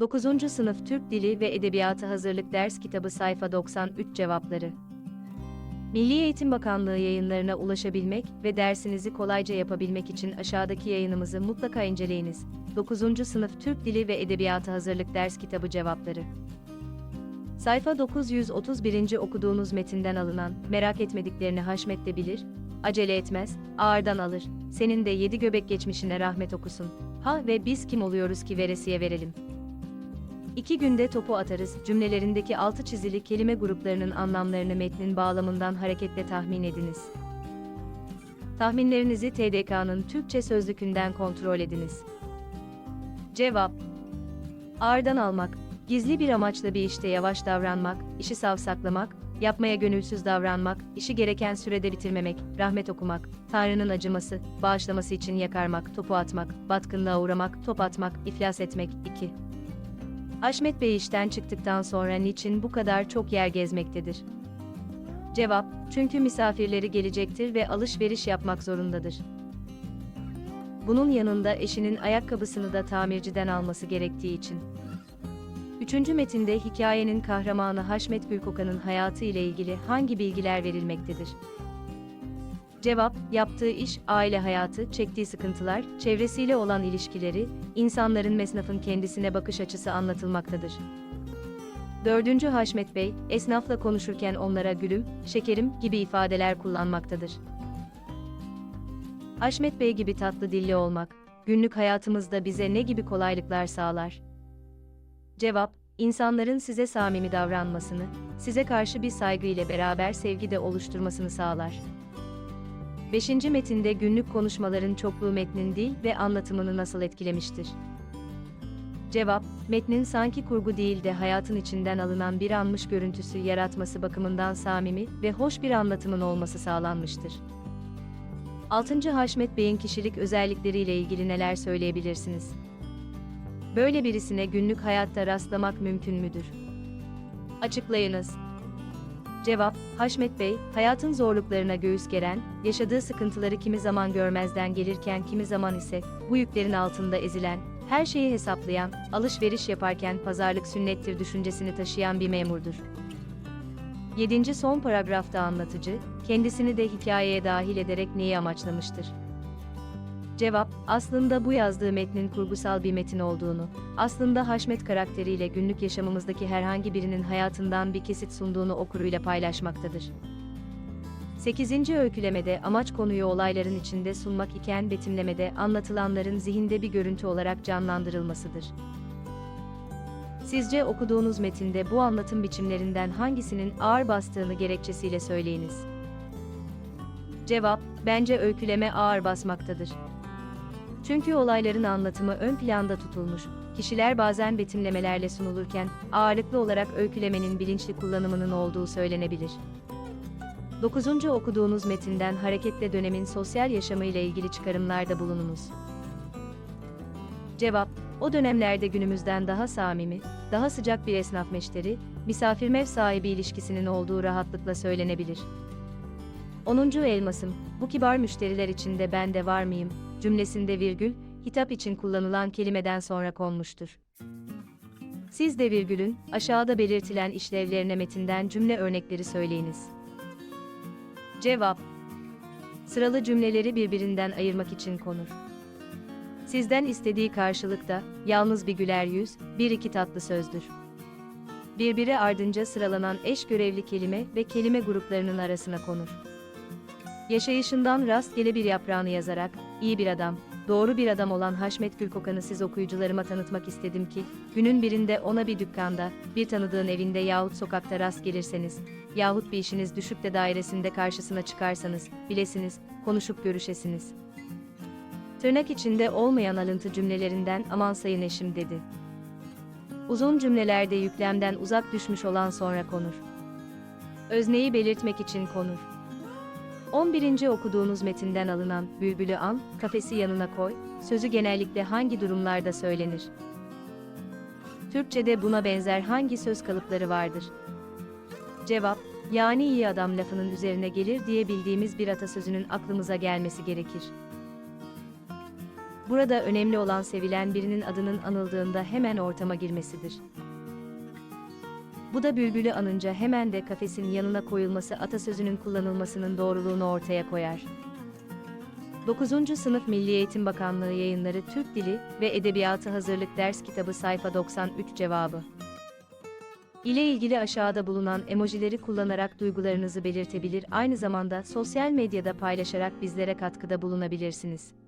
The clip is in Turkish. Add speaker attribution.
Speaker 1: 9. Sınıf Türk Dili ve Edebiyatı Hazırlık Ders Kitabı Sayfa 93 Cevapları Milli Eğitim Bakanlığı yayınlarına ulaşabilmek ve dersinizi kolayca yapabilmek için aşağıdaki yayınımızı mutlaka inceleyiniz. 9. Sınıf Türk Dili ve Edebiyatı Hazırlık Ders Kitabı Cevapları Sayfa 931. okuduğunuz metinden alınan, merak etmediklerini Haşmet de bilir, acele etmez, ağırdan alır, senin de yedi göbek geçmişine rahmet okusun. Ha ve biz kim oluyoruz ki veresiye verelim. İki günde topu atarız cümlelerindeki altı çizili kelime gruplarının anlamlarını metnin bağlamından hareketle tahmin ediniz. Tahminlerinizi TDK'nın Türkçe sözlükünden kontrol ediniz. Cevap Ağırdan almak, gizli bir amaçla bir işte yavaş davranmak, işi savsaklamak, yapmaya gönülsüz davranmak, işi gereken sürede bitirmemek, rahmet okumak, Tanrı'nın acıması, bağışlaması için yakarmak, topu atmak, batkınlığa uğramak, top atmak, iflas etmek. 2. Haşmet Bey işten çıktıktan sonra niçin bu kadar çok yer gezmektedir? Cevap, çünkü misafirleri gelecektir ve alışveriş yapmak zorundadır. Bunun yanında eşinin ayakkabısını da tamirciden alması gerektiği için. Üçüncü metinde hikayenin kahramanı Haşmet Gülkokan'ın hayatı ile ilgili hangi bilgiler verilmektedir? Cevap, yaptığı iş, aile hayatı, çektiği sıkıntılar, çevresiyle olan ilişkileri, insanların mesnafın kendisine bakış açısı anlatılmaktadır. Dördüncü Haşmet Bey, esnafla konuşurken onlara gülüm, şekerim gibi ifadeler kullanmaktadır. Haşmet Bey gibi tatlı dilli olmak, günlük hayatımızda bize ne gibi kolaylıklar sağlar? Cevap, insanların size samimi davranmasını, size karşı bir saygı ile beraber sevgi de oluşturmasını sağlar. 5. metinde günlük konuşmaların çokluğu metnin dil ve anlatımını nasıl etkilemiştir? Cevap, metnin sanki kurgu değil de hayatın içinden alınan bir anmış görüntüsü yaratması bakımından samimi ve hoş bir anlatımın olması sağlanmıştır. 6. Haşmet Bey'in kişilik özellikleriyle ilgili neler söyleyebilirsiniz? Böyle birisine günlük hayatta rastlamak mümkün müdür? Açıklayınız. Cevap, Haşmet Bey, hayatın zorluklarına göğüs geren, yaşadığı sıkıntıları kimi zaman görmezden gelirken kimi zaman ise bu yüklerin altında ezilen, her şeyi hesaplayan, alışveriş yaparken pazarlık sünnettir düşüncesini taşıyan bir memurdur. 7. son paragrafta anlatıcı, kendisini de hikayeye dahil ederek neyi amaçlamıştır? Cevap, aslında bu yazdığı metnin kurgusal bir metin olduğunu, aslında Haşmet karakteriyle günlük yaşamımızdaki herhangi birinin hayatından bir kesit sunduğunu okuruyla paylaşmaktadır. 8. öykülemede amaç konuyu olayların içinde sunmak iken betimlemede anlatılanların zihinde bir görüntü olarak canlandırılmasıdır. Sizce okuduğunuz metinde bu anlatım biçimlerinden hangisinin ağır bastığını gerekçesiyle söyleyiniz. Cevap, bence öyküleme ağır basmaktadır. Çünkü olayların anlatımı ön planda tutulmuş, kişiler bazen betimlemelerle sunulurken, ağırlıklı olarak öykülemenin bilinçli kullanımının olduğu söylenebilir. 9. okuduğunuz metinden hareketle dönemin sosyal yaşamı ile ilgili çıkarımlarda bulununuz. Cevap, o dönemlerde günümüzden daha samimi, daha sıcak bir esnaf meşteri, misafirmev sahibi ilişkisinin olduğu rahatlıkla söylenebilir. 10. Elmasım, bu kibar müşteriler içinde ben de var mıyım, cümlesinde virgül, hitap için kullanılan kelimeden sonra konmuştur. Siz de virgülün, aşağıda belirtilen işlevlerine metinden cümle örnekleri söyleyiniz. Cevap Sıralı cümleleri birbirinden ayırmak için konur. Sizden istediği karşılıkta, yalnız bir güler yüz, bir iki tatlı sözdür. Birbiri ardınca sıralanan eş görevli kelime ve kelime gruplarının arasına konur. Yaşayışından rastgele bir yaprağını yazarak, iyi bir adam, doğru bir adam olan Haşmet Gülkokan'ı siz okuyucularıma tanıtmak istedim ki, günün birinde ona bir dükkanda, bir tanıdığın evinde yahut sokakta rast gelirseniz, yahut bir işiniz düşüp de dairesinde karşısına çıkarsanız, bilesiniz, konuşup görüşesiniz. Tırnak içinde olmayan alıntı cümlelerinden aman sayın eşim dedi. Uzun cümlelerde yüklemden uzak düşmüş olan sonra konur. Özneyi belirtmek için konur. 11. okuduğunuz metinden alınan bülbülü an, kafesi yanına koy, sözü genellikle hangi durumlarda söylenir? Türkçede buna benzer hangi söz kalıpları vardır? Cevap, yani iyi adam lafının üzerine gelir diye bildiğimiz bir atasözünün aklımıza gelmesi gerekir. Burada önemli olan sevilen birinin adının anıldığında hemen ortama girmesidir. Bu da bülbülü anınca hemen de kafesin yanına koyulması atasözünün kullanılmasının doğruluğunu ortaya koyar. 9. Sınıf Milli Eğitim Bakanlığı yayınları Türk Dili ve Edebiyatı Hazırlık Ders Kitabı sayfa 93 cevabı. ile ilgili aşağıda bulunan emojileri kullanarak duygularınızı belirtebilir aynı zamanda sosyal medyada paylaşarak bizlere katkıda bulunabilirsiniz.